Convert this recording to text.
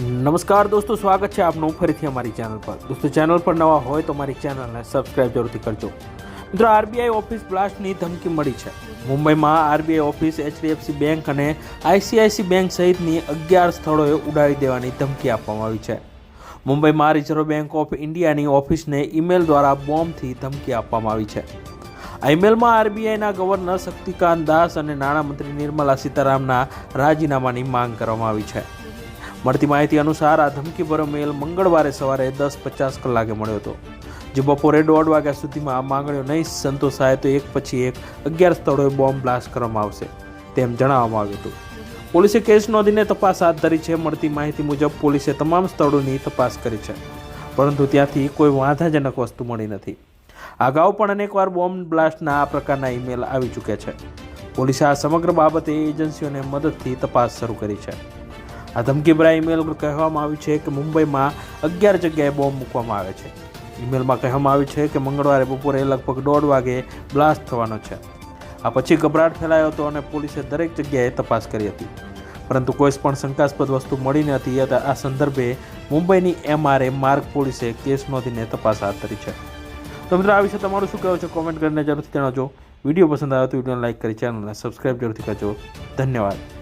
નમસ્કાર દોસ્તો, સ્વાગત છે આપનું ફરીથી અમારી ચેનલ પર. દોસ્તો ચેનલ પર નવા હોય તો મારી ચેનલને સબસ્ક્રાઇબ જરૂરથી કરજો. મિત્રો આરબીઆઈ ઓફિસ બ્લાસ્ટની ધમકી મળી છે. મુંબઈમાં આરબીઆઈ ઓફિસ એચડીએફસી બેંક અને આઈસીઆઈસી બેંક સહિતની અગિયાર સ્થળોએ ઉડાવી દેવાની ધમકી આપવામાં આવી છે. મુંબઈમાં રિઝર્વ બેંક ઓફ ઇન્ડિયાની ઓફિસને ઈમેલ દ્વારા બોમ્બથી ધમકી આપવામાં આવી છે. આ ઈમેલમાં આરબીઆઈના ગવર્નર શક્તિકાંત દાસ અને નાણામંત્રી નિર્મલા સીતારામના રાજીનામાની માંગ કરવામાં આવી છે. મળતી માહિતી અનુસાર આ ધમકીભર્યો મેલ મંગળવારે સવારે દસ પચાસ કલાકે મળ્યો હતો. જે બપોરે દોઢ વાગ્યા સુધીમાં આ માંગણીઓ નહીં સંતોષાય તો એક પછી એક અગિયાર સ્થળોએ બોમ્બ બ્લાસ્ટ કરવામાં આવશે તેમ જણાવવામાં આવ્યું હતું. પોલીસે કેસ નોંધીને તપાસ હાથ ધરી છે. મળતી માહિતી મુજબ પોલીસે તમામ સ્થળોની તપાસ કરી છે, પરંતુ ત્યાંથી કોઈ વાંધાજનક વસ્તુ મળી નથી. અગાઉ પણ અનેકવાર બોમ્બ બ્લાસ્ટના આ પ્રકારના ઈમેલ આવી ચૂક્યા છે. પોલીસે આ સમગ્ર બાબતે એજન્સીઓને મદદથી તપાસ શરૂ કરી છે. આ ધમકીભરા ઈમેલ કહેવામાં આવ્યું છે કે મુંબઈમાં અગિયાર જગ્યાએ બોમ્બ મૂકવામાં આવે છે. ઈમેલમાં કહેવામાં આવ્યું છે કે મંગળવારે બપોરે લગભગ દોઢ વાગે બ્લાસ્ટ થવાનો છે. આ પછી ગભરાટ ફેલાયો હતો અને પોલીસે દરેક જગ્યાએ તપાસ કરી હતી. પરંતુ કોઈ પણ શંકાસ્પદ વસ્તુ મળી નથી આ સંદર્ભે મુંબઈની એમઆરએ માર્ગ પોલીસે કેસ નોંધીને તપાસ હાથ ધરી છે. તો મિત્રો, આ વિશે તમારું શું કહેવું છે? કોમેન્ટ કરીને જરૂરથી જણાવજો. વીડિયો પસંદ આવ્યો તો વિડીયોને લાઇક કરી, ચેનલને સબસ્ક્રાઈબ જરૂરથી કરજો. ધન્યવાદ.